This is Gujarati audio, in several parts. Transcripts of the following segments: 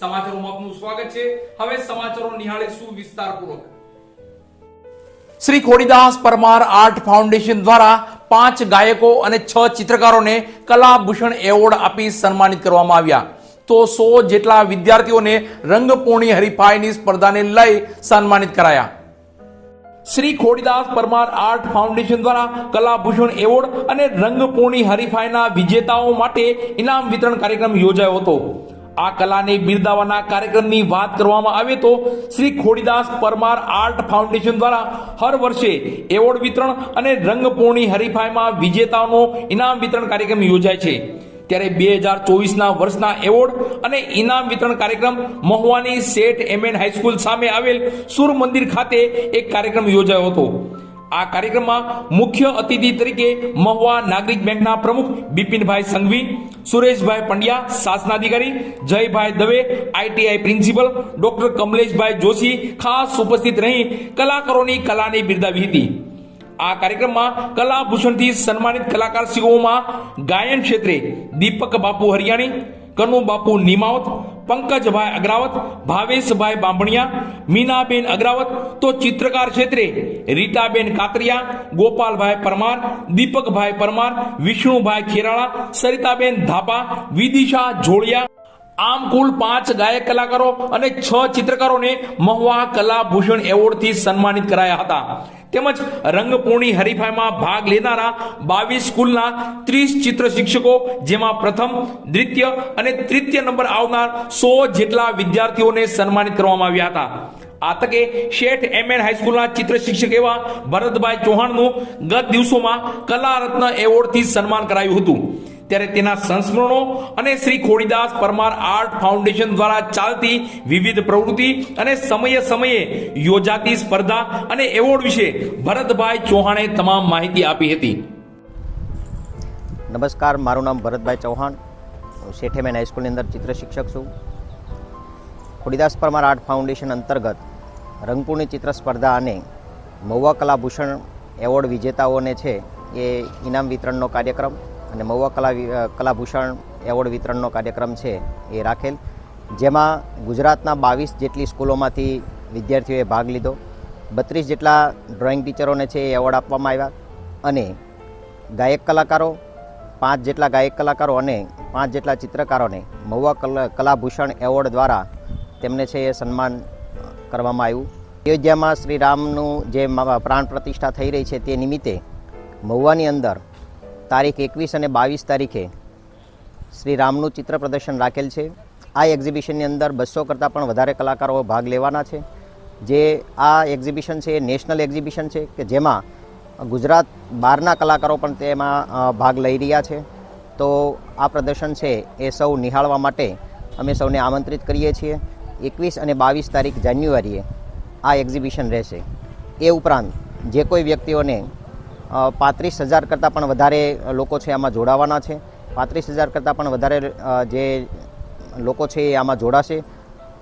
સમાચારોમાં આપનું સ્વાગત શ્રી ખોડીદાસ પરમાર આર્ટ ફાઉન્ડેશન દ્વારા પાંચ ગાયકો અને છ ચિત્રકારોને કલાભૂષણ એવોર્ડ આપી સન્માનિત કરવામાં આવ્યા. તો સો જેટલા વિદ્યાર્થીઓને રંગપૂર્ણી હરીફાઈની સ્પર્ધાને લઈ સન્માનિત કરાયા. શ્રી ખોડીદાસ પરમાર આર્ટ ફાઉન્ડેશન દ્વારા કલાભૂષણ એવોર્ડ અને રંગપૂર્ણી હરીફાઈના વિજેતાઓ માટે ઇનામ વિતરણ કાર્યક્રમ યોજાયો હતો. આ કલાને બિરદાવવાના કાર્યક્રમની વાત કરવામાં આવે તો શ્રી ખોડીદાસ પરમાર આર્ટ ફાઉન્ડેશન દ્વારા હર વર્ષે એવોર્ડ વિતરણ અને રંગપૂર્ણી હરીફાઈમાં વિજેતાઓનો ઇનામ વિતરણ કાર્યક્રમ યોજાય છે. ત્યારે બે હજાર ચોવીસના વર્ષના એવોર્ડ અને ઇનામ વિતરણ કાર્યક્રમ મહુવાની સેઠ એમએન હાઈસ્કૂલ સામે આવેલ સુર મંદિર ખાતે એક કાર્યક્રમ યોજાયો હતો. આ કાર્યક્રમમાં મુખ્ય અતિથિ તરીકે મહુવા નાગરિક બેંકના પ્રમુખ બિપિનભાઈ સંઘવી, સુરેશભાઈ પંડ્યા શાસનાધિકારી જયભાઈ દવે આઈટીઆઈ પ્રિન્સિપલ ડોક્ટર કમલેશભાઈ જોશી ખાસ ઉપસ્થિત રહી કલાકારોની કલાને બિરદાવી હતી. આ કાર્યક્રમમાં કલાભૂષણથી સન્માનિત કલાકાર કલાકારશ્રીઓમાં ગાયન ક્ષેત્રે દીપક બાપુ હરિયાણી, કનુ બાપુ નિમાવત પંકજભાઈ અગ્રાવત, ભાવેશભાઈ બાંભણિયા, મીનાબેન અગ્રાવત તો ચિત્રકાર ક્ષેત્રે રીટાબેન કાતરિયા ગોપાલભાઈ પરમાર, દીપકભાઈ પરમાર, વિષ્ણુભાઈ ખેરાળા, સરિતાબેન ધાપા, વિદિશા જોડિયા આમ કુલ પાંચ ગાયક કલાકારો અને છ ચિત્રકારોને મહુવા કલાભૂષણ એવોર્ડથી સન્માનિત કરાયા હતા. તેમજ રંગપૂર્ણી હરીફાઈમાં ભાગ લેનારા બાવીસ સ્કૂલના ત્રીસ ચિત્ર શિક્ષકો, જેમાં પ્રથમ, દ્વિતીય અને તૃતીય નંબર આવનાર સો જેટલા વિદ્યાર્થીઓને સન્માનિત કરવામાં આવ્યા હતા. આ તકે શેઠ એમએન હાઈસ્કૂલના ચિત્ર શિક્ષક એવા ભરતભાઈ ચૌહાણનું ગત દિવસોમાં કલા રત્ન એવોર્ડથી સન્માન કરાયું હતું. ત્યારે તેના સંસ્મરણો અને શ્રી ખોડીદાસ પરમાર આર્ટ ફાઉન્ડેશન દ્વારા ચાલતી વિવિધ પ્રવૃત્તિ અને સમયે સમયે યોજાતી સ્પર્ધા અને એવોર્ડ વિશે ભરતભાઈ ચૌહાણે તમામ માહિતી આપી હતી. નમસ્કાર, મારું નામ ભરતભાઈ ચૌહાણ. હું શેઠેમેન હાઈસ્કૂલની અંદર ચિત્ર શિક્ષક છું. ખોડીદાસ પરમાર આર્ટ ફાઉન્ડેશન અંતર્ગત રંગપુરની ચિત્ર સ્પર્ધા અને મહુવા કલાભૂષણ એવોર્ડ વિજેતાઓને છે એ ઇનામ વિતરણનો કાર્યક્રમ અને મહુવા કલા કલાભૂષણ એવોર્ડ વિતરણનો કાર્યક્રમ છે એ રાખેલ. જેમાં ગુજરાતના બાવીસ જેટલી સ્કૂલોમાંથી વિદ્યાર્થીઓએ ભાગ લીધો. બત્રીસ જેટલા ડ્રોઈંગ ટીચરોને છે એ એવોર્ડ આપવામાં આવ્યા. અને ગાયક કલાકારો, પાંચ જેટલા ગાયક કલાકારો અને પાંચ જેટલા ચિત્રકારોને મહુવા કલા, કલાભૂષણ એવોર્ડ દ્વારા તેમને છે એ સન્માન કરવામાં આવ્યું. અયોધ્યામાં શ્રી રામનું જે પ્રાણ પ્રતિષ્ઠા થઈ રહી છે તે નિમિત્તે મહુવાની અંદર તારીખ એકવીસ અને બાવીસ તારીખે શ્રી રામનું ચિત્ર પ્રદર્શન રાખેલ છે. આ એક્ઝિબિશનની અંદર બસો કરતાં પણ વધારે કલાકારો ભાગ લેવાના છે. જે આ એક્ઝિબિશન છે એ નેશનલ એક્ઝિબિશન છે કે જેમાં ગુજરાત બહારના કલાકારો પણ તેમાં ભાગ લઈ રહ્યા છે. તો આ પ્રદર્શન છે એ સૌ નિહાળવા માટે અમે સૌને આમંત્રિત કરીએ છીએ. એકવીસ અને બાવીસ તારીખ જાન્યુઆરીએ આ એક્ઝિબિશન રહેશે. એ ઉપરાંત જે કોઈ વ્યક્તિઓને પાંત્રીસ હજાર કરતાં પણ વધારે લોકો છે આમાં જોડાવાના છે. પાંત્રીસ હજાર કરતાં પણ વધારે જે લોકો છે એ આમાં જોડાશે.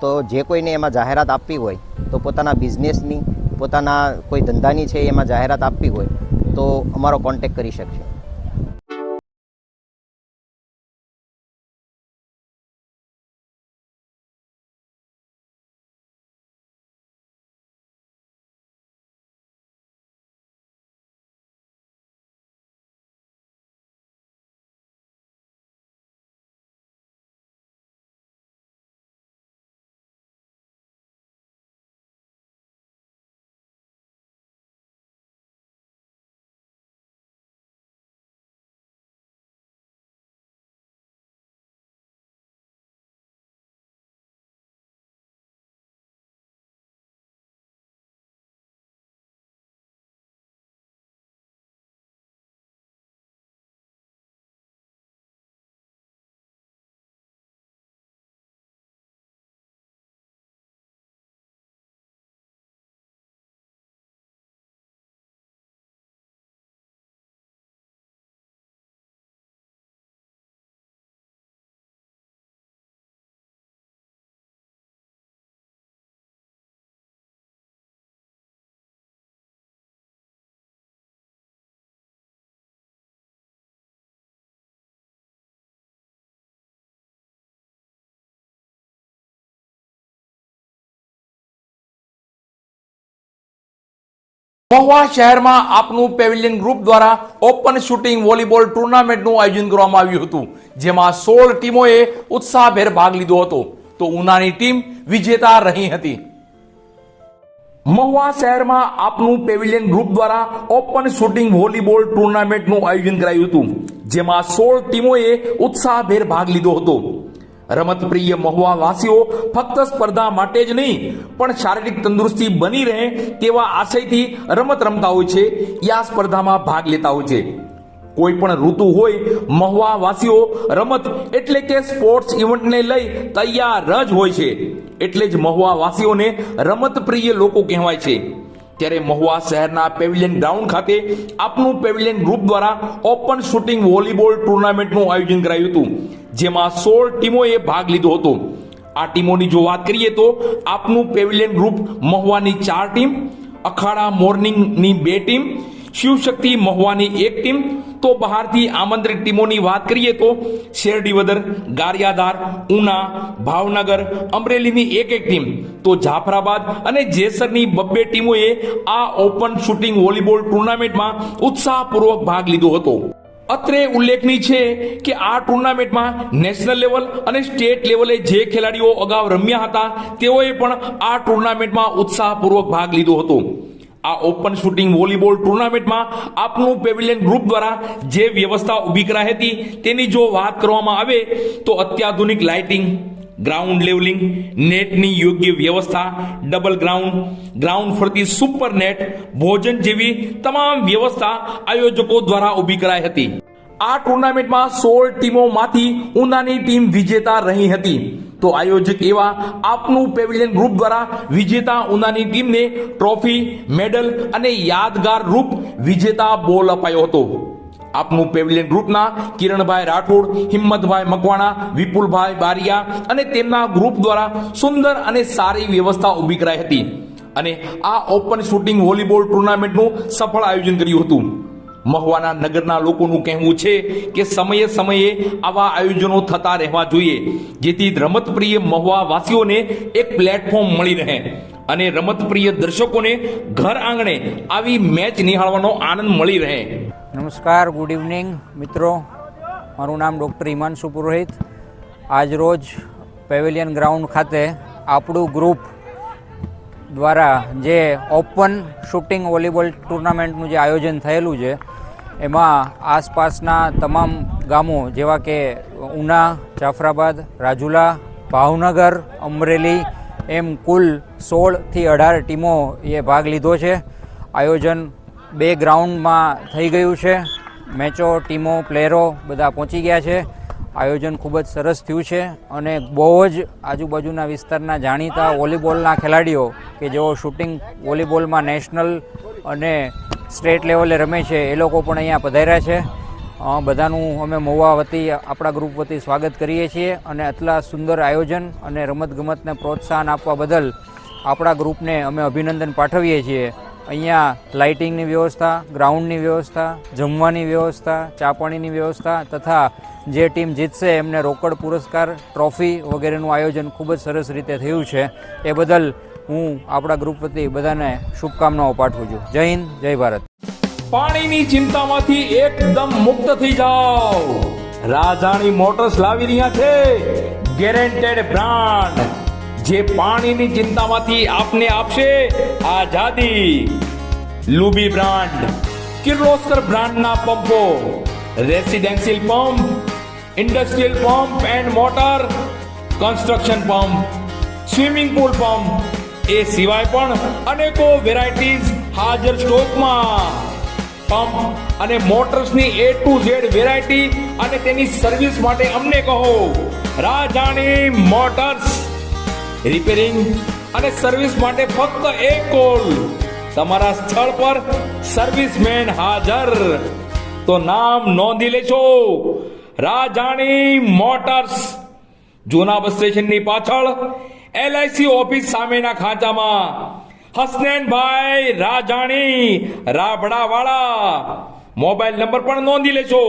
તો જે કોઈને એમાં જાહેરાત આપવી હોય, તો પોતાના બિઝનેસની, પોતાના કોઈ ધંધાની છે એમાં જાહેરાત આપવી હોય, તો અમારો કોન્ટેક કરી શકશે. મહુવા શહેરમાં આપનું પેવિલિયન ગ્રુપ દ્વારા ઓપન શૂટિંગ વોલીબોલ ટુર્નામેન્ટનું આયોજન કરવામાં આવ્યું હતું, જેમાં સોળ ટીમોએ ઉત્સાહભેર ભાગ લીધો હતો. તો ઉનાની ટીમ વિજેતા રહી હતી. મહુવા શહેરમાં આપનું પેવિલિયન ગ્રુપ દ્વારા ઓપન શૂટિંગ વોલીબોલ ટુર્નામેન્ટનું આયોજન કરાયું હતું, જેમાં સોળ ટીમોએ ઉત્સાહભેર ભાગ લીધો હતો. રમતપ્રિય મહુવા વાસીઓ ફક્ત સ્પર્ધા માટે જ નહીં, પણ શારીરિક તંદુરસ્તી બની રહે તેવા આશયથી રમત રમતા હોય છે, યા સ્પર્ધામાં ભાગ લેતા હોય છે. કોઈ પણ ઋતુ હોય મહુવા વાસીઓ રમત એટલે કે સ્પોર્ટ્સ ઇવેન્ટને લઈ તૈયાર જ હોય છે. એટલે જ મહુવા વાસીઓને રમત પ્રિય લોકો કહેવાય છે. ત્યારે મહુવા શહેરના પેવિલિયન ગ્રાઉન્ડ ખાતે આપનું પેવિલિયન ગ્રુપ દ્વારા ઓપન શૂટિંગ વોલીબોલ ટુર્નામેન્ટનું આયોજન કરાયું હતું, જેમાં સોળ ટીમોએ ભાગ લીધો હતો. આ ટીમોની જો વાત કરીએ તો આપનું પેવિલિયન ગ્રુપ મહુવાની ચાર ટીમ, અખાડા મોર્નિંગની બે ટીમ, શિવશક્તિ મહુવાની એક ટીમ તો બહારથી આમંત્રિત ટીમોની વાત કરીએ તો શેરડીવદર, ગારિયાધાર, ઉના, ભાવનગર, અમરેલીની એક એક ટીમ, તો જાફરાબાદ અને જેસરની બબ્બે ટીમોએ આ ઓપન શૂટિંગ વોલીબોલ ટુર્નામેન્ટમાં ઉત્સાહપૂર્વક ભાગ લીધો હતો. અત્રે ઉલ્લેખનીય છે કે આ ટુર્નામેન્ટમાં નેશનલ લેવલ અને સ્ટેટ લેવલે જે ખેલાડીઓ અગાઉ રમ્યા હતા, તેઓએ પણ આ ટુર્નામેન્ટમાં ઉત્સાહપૂર્વક ભાગ લીધો હતો. આ ઓપન શૂટિંગ વોલીબોલ ટુર્નામેન્ટમાં આપનું પેવિલિયન ગ્રુપ દ્વારા જે વ્યવસ્થા ઊભી કરાઈ હતી તેની જો વાત કરવામાં આવે તો અત્યાધુનિક લાઇટિંગ, ગ્રાઉન્ડ લેવલિંગ, નેટની યોગ્ય વ્યવસ્થા, ડબલ ગ્રાઉન્ડ ગ્રાઉન્ડ ફરતી સુપર નેટ, ભોજન જેવી તમામ વ્યવસ્થા આયોજકો દ્વારા ઊભી કરાઈ હતી. આ ટુર્નામેન્ટમાં સોળ ટીમોમાંથી ઉનાની ટીમ વિજેતા રહી હતી. તો આયોજક એવા આપનું પેવિલિયન ગ્રુપ દ્વારા વિજેતા ઉનાની ટીમને ટ્રોફી, મેડલ અને યાદગાર રૂપ વિજેતા બોલ અપાયો હતો. આપનું પેવિલિયન ગ્રુપના કિરણભાઈ રાઠોડ, હિંમતભાઈ મકવાણા, વિપુલભાઈ બારિયા અને તેમના ગ્રુપ દ્વારા સુંદર અને સારી વ્યવસ્થા ઊભી કરાઈ હતી. અને આ ઓપન શૂટિંગ વોલીબોલ ટુર્નામેન્ટનું સફળ આયોજન કર્યું હતું. મહુવાના નગરના લોકોનું કહેવું છે કે સમયે સમયે આવા આયોજનો થતા રહેવા જોઈએ, જેથી રમતપ્રિય મહુવા વાસીઓને એક પ્લેટફોર્મ મળી રહે અને રમતપ્રિય દર્શકોને ઘર આંગણે આવી મેચ નિહાળવાનો આનંદ મળી રહે. નમસ્કાર ગુડ ઇવનિંગ મિત્રો. મારું નામ ડૉક્ટર હિમાંશુ પુરોહિત. આજ રોજ પેવેલિયન ગ્રાઉન્ડ ખાતે આપણું ગ્રુપ દ્વારા જે ઓપન શૂટિંગ વોલીબોલ ટુર્નામેન્ટનું જે આયોજન થયેલું છે એમાં આસપાસના તમામ ગામો જેવા કે ઉના, જાફરાબાદ, રાજુલા, ભાવનગર, અમરેલી એમ કુલ સોળથી અઢાર ટીમો એ ભાગ લીધો છે. આયોજન બે ગ્રાઉન્ડમાં થઈ ગયું છે. મેચો, ટીમો, પ્લેયરો બધા પહોંચી ગયા છે. આયોજન ખૂબ જ સરસ થયું છે અને બહુ જ આજુબાજુના વિસ્તારના જાણીતા વોલીબોલના ખેલાડીઓ કે જેઓ શૂટિંગ વોલીબોલમાં નેશનલ અને સ્ટેટ લેવલે રમે છે, એ લોકો પણ અહીંયા પધાર્યા છે. બધાનું અમે મહુવા વતી, આપણા ગ્રુપ વતી સ્વાગત કરીએ છીએ અને આટલા સુંદર આયોજન અને રમતગમતને પ્રોત્સાહન આપવા બદલ આપણા ગ્રુપને અમે અભિનંદન પાઠવીએ છીએ. અહીંયા લાઇટિંગની વ્યવસ્થા, ગ્રાઉન્ડની વ્યવસ્થા, જમવાની વ્યવસ્થા ચા પાણીની વ્યવસ્થા તથા જે ટીમ જીતશે, એમને રોકડ પુરસ્કાર, ટ્રોફી વગેરેનું આયોજન ખૂબ જ સરસ રીતે થયું છે. એ બદલ હું આપણા ગ્રુપ વતી બધાને શુભકામનાઓ પાઠવું છું. જય હિન્દ, જય ભારત. પાણીની ચિંતામાંથી એકદમ મુક્ત થઈ જાઓ. રાજાણી મોટર્સ લાવી રહ્યા છે. Guaranteed brand. જે પાણીની ચિંતામાંથી આપને આપશે આઝાદી. લુબી બ્રાન્ડ. કિર્લોસ્કર બ્રાન્ડના પંપો. Residential pump, industrial pump and motor, construction pump, swimming pool pump એ સિવાય પણ અનેકો વેરાયટીઝ હાજર સ્ટોકમાં. પંપ અને મોટર્સની એ ટુ ઝેડ વેરાયટી અને તેની સર્વિસ માટે અમને કહો. રાજાણી મોટર્સ. રિપેરિંગ અને સર્વિસ માટે ફક્ત એક કોલ. તમારા સ્થળ પર સર્વિસમેન હાજર. તો નામ નોંધી લેજો. રાજાણી મોટર્સ. જૂના બસ સ્ટેશનની પાછળ એલઆઈસી ઓફિસ સામેના ખાંચામાં હસનેનભાઈ રાજાણી, રાબડાવાળા. મોબાઈલ નંબર પણ નોંધી લેજો.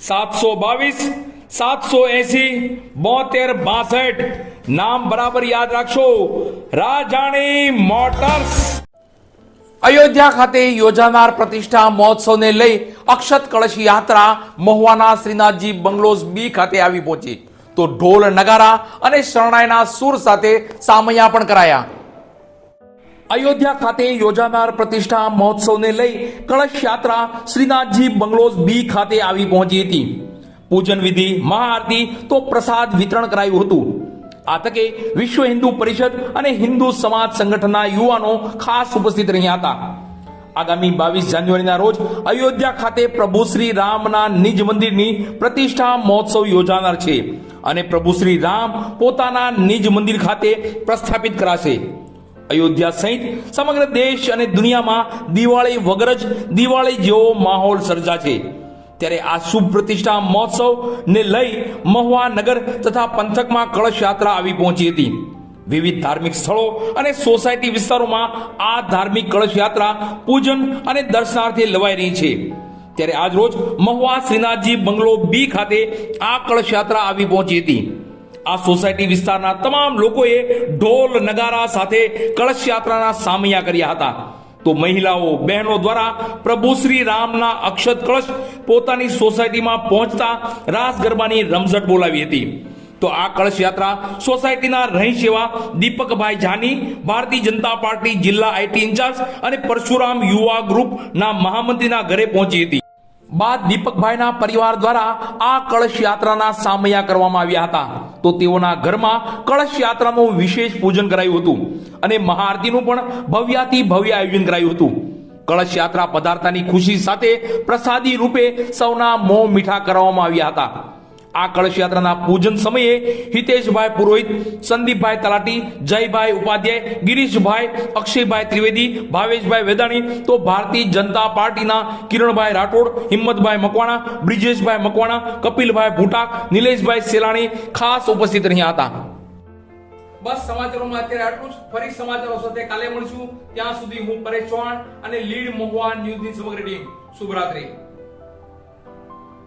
સાતસો બાવીસ, સાતસો એસી, બોતેર બાસઠ. નામ બરાબર યાદ રાખશો. રાજાણી મોટર્સ. અયોધ્યા ખાતે યોજાનાર પ્રતિષ્ઠા મહોત્સવને લઈ અક્ષત કળશ યાત્રા મહુવાના શ્રીનાથજી બંગલોઝ બી ખાતે આવી પહોંચી. તો ઢોલ, નગારા અને શરણાઈના સૂર સાથે સામૈયા પણ કરાયા. અયોધ્યા ખાતે યોજાનાર પ્રતિષ્ઠા મહોત્સવને લઈ કળશ યાત્રા શ્રીનાથજી બંગલોઝ બી ખાતે આવી પહોંચી હતી. પૂજન વિધિ, મહાઆરતી તો પ્રસાદ વિતરણ કરાયું હતું. આ તકે વિશ્વ હિન્દુ પરિષદ અને હિન્દુ સમાજ સંગઠનના યુવાનો ખાસ ઉપસ્થિત રહ્યા હતા. આગામી બાવીસ જાન્યુઆરીના રોજ અયોધ્યા ખાતે પ્રભુ શ્રી રામના નિજ મંદિરની પ્રતિષ્ઠા મહોત્સવ યોજાનાર છે અને પ્રભુ શ્રી રામ પોતાના નિજ મંદિર ખાતે પ્રસ્થાપિત કરાશે. અયોધ્યા સહિત સમગ્ર દેશ અને દુનિયામાં દિવાળી વગર જ દિવાળી જેવો માહોલ સર્જાશે ત્યારે આ શુભ પ્રતિષ્ઠા મહોત્સવ ને લઈ મહુવા નગર તથા પંથકમાં કળશ યાત્રા આવી પહોંચી હતી. વિવિધ ધાર્મિક સ્થળો અને સોસાયટી વિસ્તારોમાં આ ધાર્મિક કળશ યાત્રા પૂજન અને દર્શનાર્થે લવાઈ રહી છે. ત્યારે આજ રોજ મહુવા શ્રીનાથજી બંગલો બી ખાતે આ કળશ યાત્રા આવી પહોંચી હતી. આ સોસાયટી વિસ્તારના તમામ લોકોએ ઢોલ, નગારા સાથે કળશ યાત્રાના સામૈયા કર્યા હતા. તો મહિલાઓ, બહેનો દ્વારા પ્રભુ શ્રી રામના અક્ષત કળશ પોતાની સોસાયટીમાં પહોંચતા રાસ ગરબાની રમઝટ બોલાવી હતી. તો આ કળશ યાત્રા સોસાયટીના રહી સેવા દીપકભાઈ જાની, ભારતીય જનતા પાર્ટી જિલ્લા આઈટી ઇન્ચાર્જ અને પરશુરામ યુવા ગ્રુપના મહામંત્રીના ઘરે પહોંચી હતી. બાદ દીપકભાઈના પરિવાર દ્વારા આ કળશ યાત્રાના સામયા કરવામાં આવ્યા હતા. તો તેઓના ઘરમાં કળશ યાત્રાનું વિશેષ પૂજન કરાયું હતું અને મહાઆરતીનું પણ ભવ્યાથી ભવ્ય આયોજન કરાયું હતું. કળશ યાત્રા પધારતાની ખુશી સાથે પ્રસાદી રૂપે સૌના મોં મીઠા કરવામાં આવ્યા હતા. આ કળશ યાત્રાના પૂજન સમયે હિતેશભાઈ પુરોહિત, સંદીપભાઈ તલાટી, જયભાઈ ઉપાધ્યાય, ગિરીશભાઈ, અક્ષયભાઈ ત્રિવેદી, ભાવેશભાઈ વેદાણી, તો ભારતીય જનતા પાર્ટીના કિરણભાઈ રાઠોડ, હિંમતભાઈ મકવાણા, બ્રિજેશભાઈ મકવાણા, કપિલભાઈ ભૂટાક, નિલેશભાઈ સેલાણી ખાસ ઉપસ્થિત રહ્યા હતા. બસ સમાચારોમાં અત્યારે આટલું જ. ફરી સમાચારો સાથે કાલે મળશું. ત્યાં સુધી હું પરેશ ચૌહાણ અને લીડ મહુવા ન્યૂઝની સમગ્ર ટીમ. શુભરાત્રી.